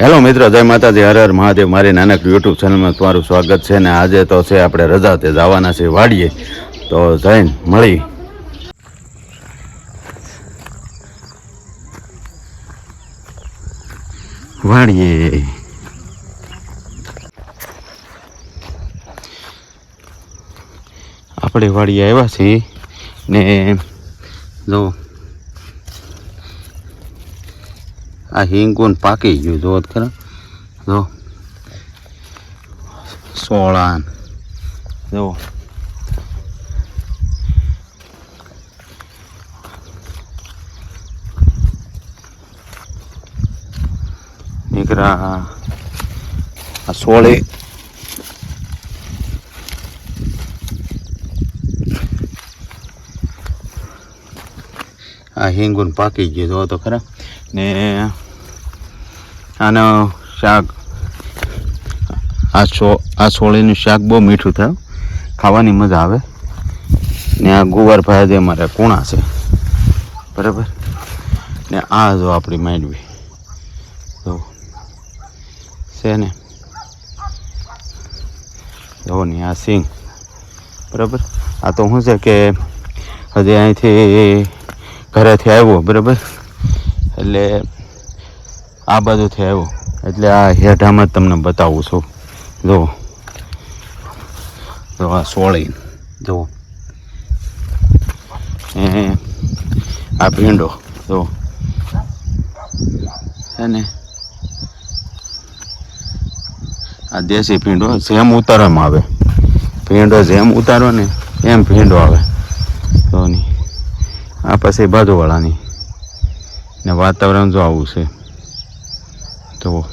Hello મિત્રો, જય માતાજી, હર હર મહાદેવ. મારી નાનકડી યુટ્યુબ ચેનલમાં તમારું સ્વાગત છે ને આજે તો છે આપણે રજા તે જવાના છે વાડીએ. તો જઈને મળી. વાડીએ. આપણે વાડીએ આવ્યા છીએ ને જો આ હિંગુન પાકી ગયું જો ખરા. જો. સોળા જો. નીકળ્યા આ સોળે. આ હિંગુન પાકી ગયું જો તો ખરા. ને આનો શાક, આ છો, આ સોળીનું શાક બહુ મીઠું થયું. ખાવાની મજા આવે. ને આ ગુવારભાઈ જે અમારે કુણા છે. બરાબર? ને આ જો આપણી માંડવી. જો. છે ને? જો ને આ સિંગ. બરાબર? આ તો શું છે કે હજી અહીંથી ઘરેથી આવ્યો, બરાબર? એટલે આ બાજુ આવ્યો. એટલે આ હેઠામાં જ તમને બતાવું છું. જો. જો આ સોળી. જો. એ આ ભીંડો. જો. છે ને. આ દેશી ભીંડો જેમ ઉતારવામાં આવે. ભીંડો જેમ ઉતારો ને એમ ભીંડો આવે. તો નહીં આ પછી બાજુવાળાની. ને વાતાવરણ જો આવું છે. તો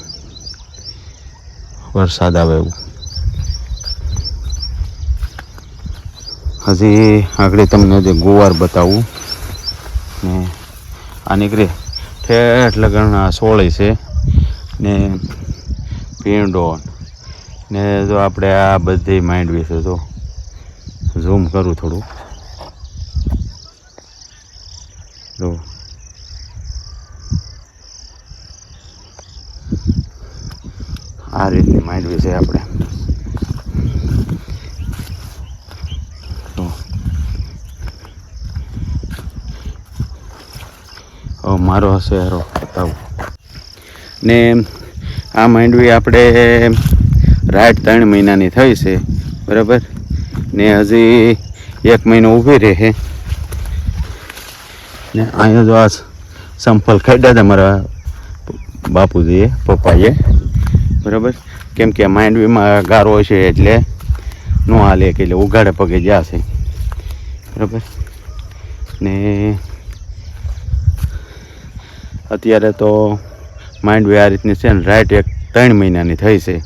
વરસાદ આવે એવું. હજી આગળ તમને જે ગુવાર બતાવું. ને આ નીકળે. ઠેઠ લગ્નના સોળી છે. ને પીંડો ને જો આપણે આ બધી માંડવી છે, જો. ઝૂમ કરું થોડું. જો. રીતની માંડવી છે આપણે. તો મારો હશે હારો બતાવું. ને આ માંડવી આપણે રાઈટ ત્રણ મહિનાની થઈ છે, બરાબર? ને હજી એક મહિનો ઊભી રહે ને અહીંયા જો આ સંફલ ખાડ્યા હતા મારા બાપુજીએ, પપ્પાએ. બરાબર? કેમ કે માંડવીમાં ગારો છે એટલે નો હાલે કે એટલે ઉઘાડે પગે જશે બરાબર? ને અત્યારે તો માંડવી આ રીતની છે ને રાઈટ એક ત્રણ મહિનાની થઈ છે.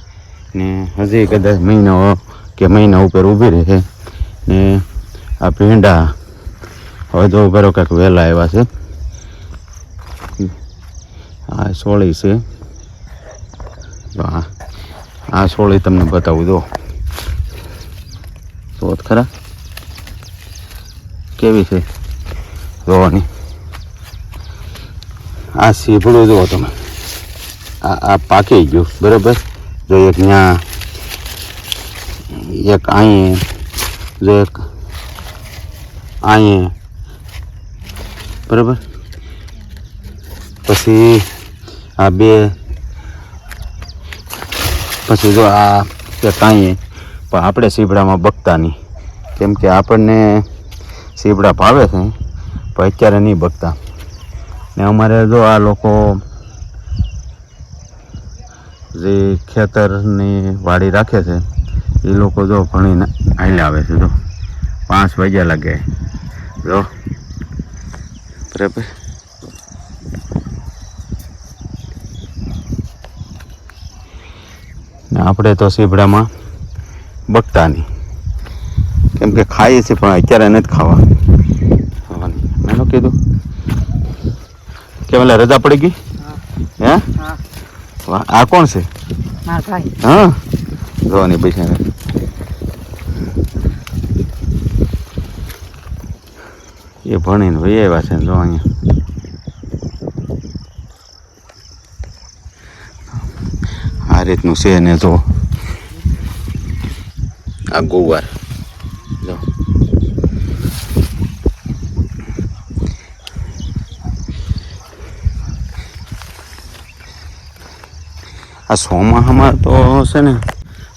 ને હજી કદાચ મહિનો કે મહિના ઉપર ઊભી રહે. ને આ ભીંડા હવે તો બરો કાંક વહેલા આવ્યા છે. આ સોળી છે. તો આ આ સોળી તમને બતાવું દો જોત ખરા? કેવી છે? જોવાની. આ સીભડું જુઓ તમે. આ આ પાકી ગયું, બરાબર? જો એક ત્યાં એક અહીં જો એક અહીં બરાબર? પછી આ બે પછી જો આ કે કાંઈ પણ આપણે સીબડામાં બગતા નહીં. કેમ કે આપણને સીબડા ભાવે છે, પણ અત્યારે નહીં બગતા ને અમારે જો આ લોકો જે ખેતરની વાડી રાખે છે, એ લોકો જો ભણીને હાલે આવે છે, જો. પાંચ વાગ્યા લાગે. જો. બરાબર? ને આપણે તો સીભડામાં બગતા નહીં કેમ કે ખાઈએ છીએ પણ અત્યારે નથી ખાવા મેં કીધું? કે ઓલા રજા પડી ગઈ? હે? આ કોણ છે? હા? જોવાની પૈસા એ ભણીને ભાઈ આવ્યા છે ને જો અહીંયા. રીતનું છે ને જો. આ ગોવાર. જો. આ સોમાહામાં તો છે ને,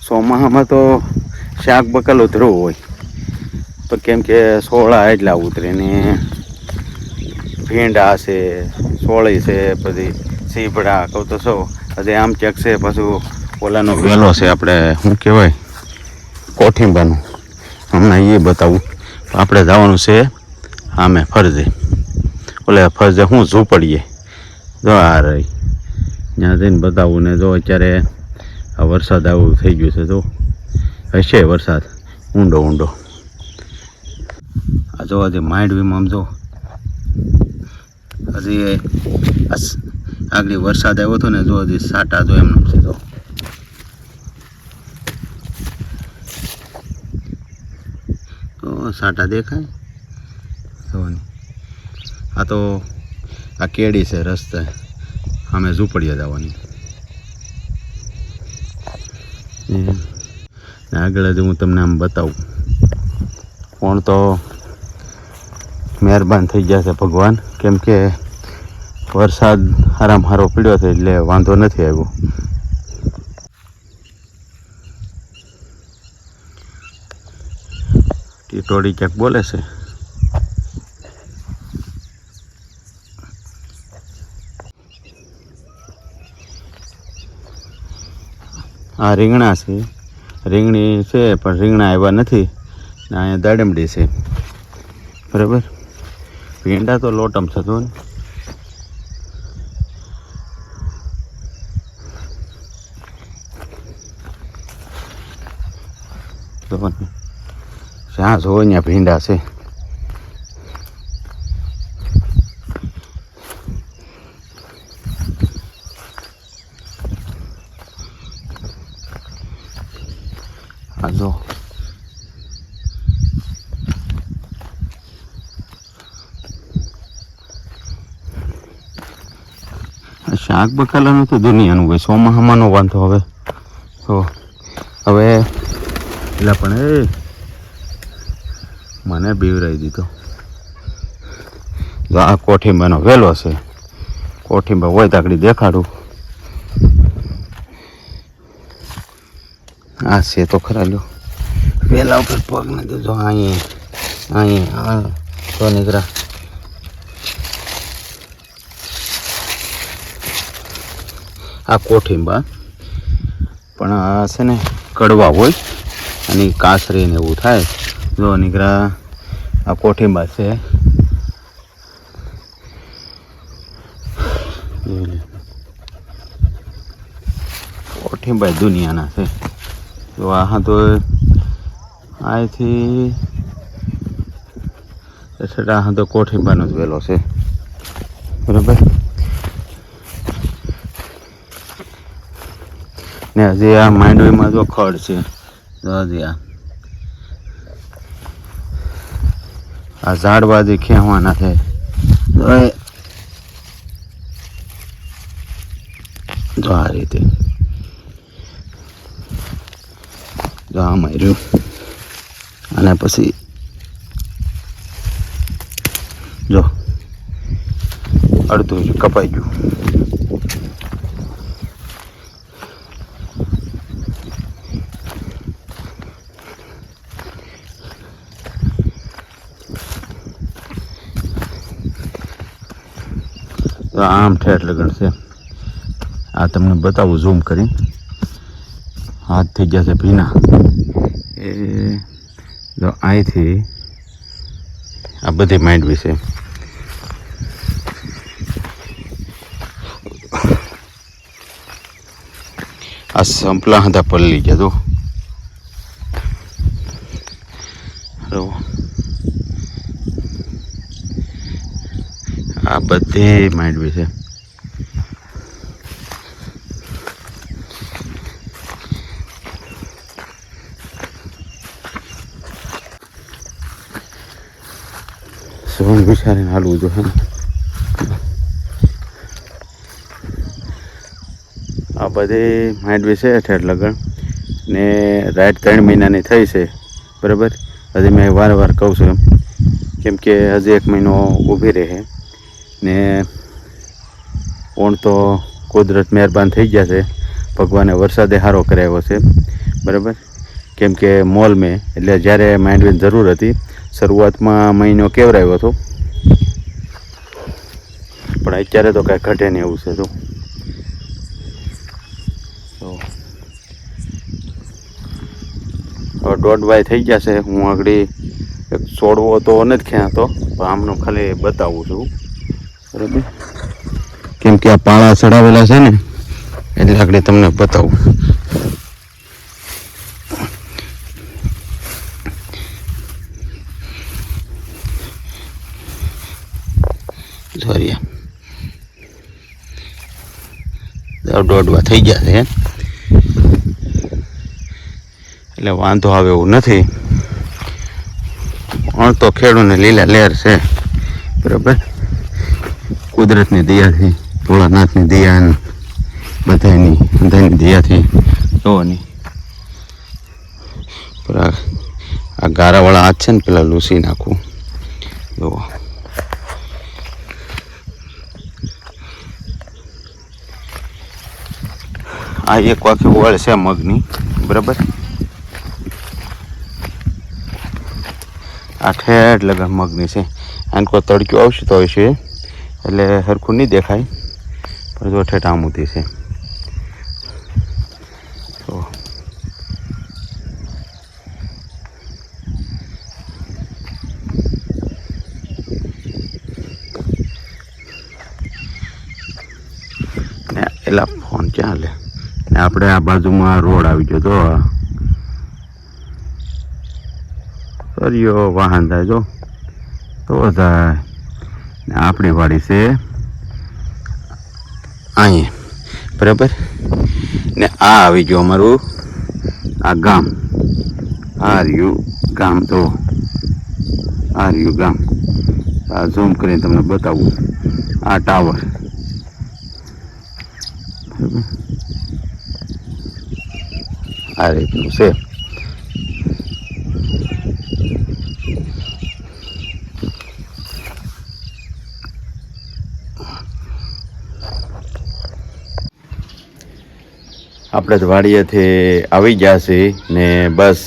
સોમાહામાં તો શાક બકલ ઉતરવું હોય. તો કેમ કે સોળા એટલા ઉતરે ને. ભીંડા છે, સોળી છે, પછી સીભડા કહું તો શું? હજી આમ ચેક છે પાછું ઓલાનો વેલો છે આપણે શું કહેવાય? કોઠીંબાનું. હમણાં એ બતાવું. આપણે જવાનું છે આમે ફરજે. ઓલે ફરજે હું ઝૂંપડીએ જો આ રહી. ત્યાં જઈને બતાવું ને જો અત્યારે આ વરસાદ આવું થઈ ગયું છે જો. હશે વરસાદ. ઊંડો ઊંડો. આ જો હજી માંડવીમાં આમ જો. હજી આગળ વરસાદ આવ્યો હતો ને, જો હજી સાટા જો એમનો છે તો સાટા દેખાય? જોવાની. આ તો આ કેડી છે રસ્તે. અમે ઝૂંપડીએ જવાની. આગળ જ હું તમને આમ બતાવું. પણ તો મહેરબાન થઈ ગયા છે ભગવાન. કેમ કે વરસાદ આરામ હારો પીડ્યો છે એટલે વાંધો નથી આવ્યો. ટીટોડી ક્યાંક બોલે છે? આ રીંગણા છે. રીંગણી છે, પણ રીંગણા આવ્યા નથી. ને અહીંયા દાડમડી છે. બરાબર? ભીંડા તો લોટમ થતો ને તો પણ જ્યાં જોવો ત્યાં ભીંડા છે. આ જો શાક બકાલાનું તો દુનિયાનું હોય સોમાહામાંનો વાંધો હવે. તો હવે, એટલે પણ, એ મને બીવરાઈ દીધો. આ કોઠીંબાનો વેલો છે. કોઠીંબા હોય તાકડી દેખાડું. આ છે તો ખરા લ્યો. વેલા ઉપર પગ ને દેજો અહીંયા અહીંયા આ તો નીકળા આ કોઠીંબા પણ આ છે ને કડવા હોય, અને કાસરી ને એવું થાય. જો નીકળા આ કોઠીંબા છે. કોઠીંબા દુનિયાના છે. તો આ તો અહીંથી આ તો કોઠીંબાનો જ વેલો છે. બરાબર? ને હજી આ માંડવીમાં જો ખડ છે. હજી આ આ ઝાડવા જે ખેંચવાના છે. જો આ રીતે. જો આ માર્યું. અને પછી જો. અડધું કપાઈ ગયું. તો આમ ઠેઠ લગણ છે. આ તમને બતાવું ઝૂમ કરી. હાથ થઈ ગયા છે ભીના. એ જો અહીંથી આ બધી માંડવી છે આ સંપલા હતા પલ્લી ગયા તો હલો આ બધી માંડવી છે. સોન વિચારીને હાલવું જોઈએ આ બધી માંડવી છે ઠેઠ લગ્ન. ને રાઈટ ત્રણ મહિનાની થઈ છે. બરાબર? હજી મેં વારંવાર કહું છું એમ. કેમ કે હજી એક મહિનો ઊભી રહે. ને ઓણ તો કુદરત મહેરબાન થઈ ગયા છે. ભગવાને વરસાદે સારો કરાવ્યો છે. બરાબર? કેમ કે મોલ મેં, એટલે જ્યારે માંડવીની જરૂર હતી, શરૂઆતમાં મહિનો કેવરાયો હતો. પણ અત્યારે તો કાંઈ ઘટે નહીં એવું છે તો દોઢ વાય થઈ ગયા છે. હું આગળ એક છોડવો તો નથી ખેંચતો પણ આમનું ખાલી બતાવું છું. કેમ કે આ પાળા ચડાવેલા છે ને, એટલે આગળ તમને બતાવું. સોરી દોડવા થઈ ગયા છે. એટલે વાંધો આવે એવું નથી. પણ તો ખેડૂને લીલા લહેર છે. બરાબર? કુદરતની દયાથી, ભોળાનાથની દયા બધાની બધાની દયાથી. જોવાની આ ગારાવાળા હાથ છે ને પેલા લૂસી નાખું. જુઓ આ એક વાખી ઓળ છે મગની, બરાબર? આ ઠેઠ લગા મગની છે. આને કોઈ તડક્યો આવશે તો હશે? એટલે સરખું નહીં દેખાય, પણ જો ઠેઠ આમુતી છે. તો એલા ફોન ક્યાં લે? ને આપણે આ બાજુમાં રોડ આવી ગયો તો. સરિયો વાહન થાય જો. તો થાય આપણી છે. અહીં બરાબર? ને આ આવી ગયું અમારું, આ ગામ. આ ગામ તો, આ રહ્યું ગામ. આ ઝૂમ કરીને તમને બતાવું. આ ટાવર આ રીતનું છે. આપણે તો વાડીએથી આવી ગયા છીએ ને બસ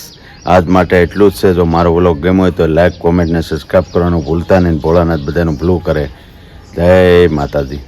આજ માટે એટલું જ છે. જો મારો વ્લોગ ગમ્યો હોય તો લાઈક કોમેન્ટ ને સબસ્ક્રાઈબ કરવાનું ભૂલતા નહીં ભોળાનાથ બધાનું ભૂલું કરે. જય માતાજી.